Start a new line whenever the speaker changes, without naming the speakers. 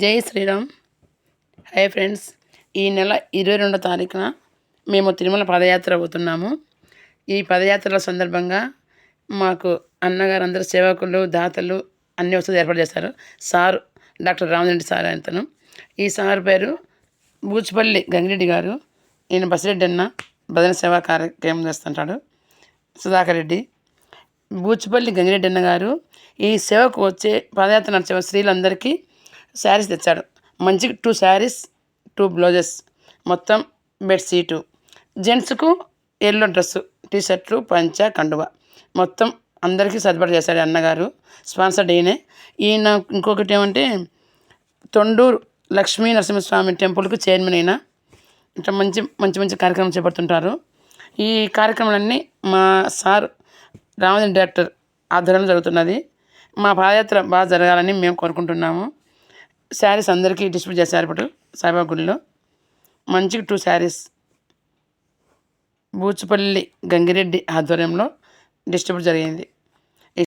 జై Sriram. Hi friends ఈ నెల ఇరవై రెండో తారీఖున మేము తిరుమల పదయాత్ర అవుతున్నాము. ఈ పదయాత్రల సందర్భంగా మాకు అన్నగారు అందరూ సేవకులు దాతలు అన్ని వసతులు ఏర్పాటు చేస్తారు సార్ డాక్టర్ రామరెడ్డి సార్ అంతను. ఈ సార్ పేరు బూచిపల్లి గంగిరెడ్డి గారు. ఈయన బసిరెడ్డి అన్న భజన సేవా కార్యక్రమం చేస్తుంటాడు. సుధాకర్ రెడ్డి. బూచిపల్లి గంగిరెడ్డి అన్న గారు ఈ సేవకు వచ్చే పాదయాత్ర నడిచే స్త్రీలందరికీ శారీస్ తెచ్చాడు. మంచి టూ శారీస్ టూ బ్లౌజెస్. మొత్తం బెడ్షీటు జెంట్స్కు ఎల్లో డ్రెస్సు టీ షర్ట్లు పంచ కండువ. మొత్తం అందరికీ సర్దుబాటు చేశాడు అన్నగారు. స్పాన్సర్డ్ ఈయనే. ఈయన ఇంకొకటి ఏమంటే తొండూరు లక్ష్మీ నరసింహస్వామి టెంపుల్కు చైర్మన్ అయిన ఇట్లా మంచి మంచి మంచి కార్యక్రమం చేపడుతుంటారు. ఈ కార్యక్రమాలన్నీ మా సార్ రామచంద్ర డైరెక్టర్ ఆధ్వర్యంలో జరుగుతున్నది. మా పాదయాత్ర బాగా జరగాలని మేము కోరుకుంటున్నాము. శారీస్ అందరికీ డిస్ట్రిబ్యూట్ చేశారు ఇప్పుడు సాయిబాబా గుడిలో. మంచికి టూ శారీస్. బూచుపల్లి గంగిరెడ్డి ఆధ్వర్యంలో డిస్ట్రిబ్యూట్ జరిగింది.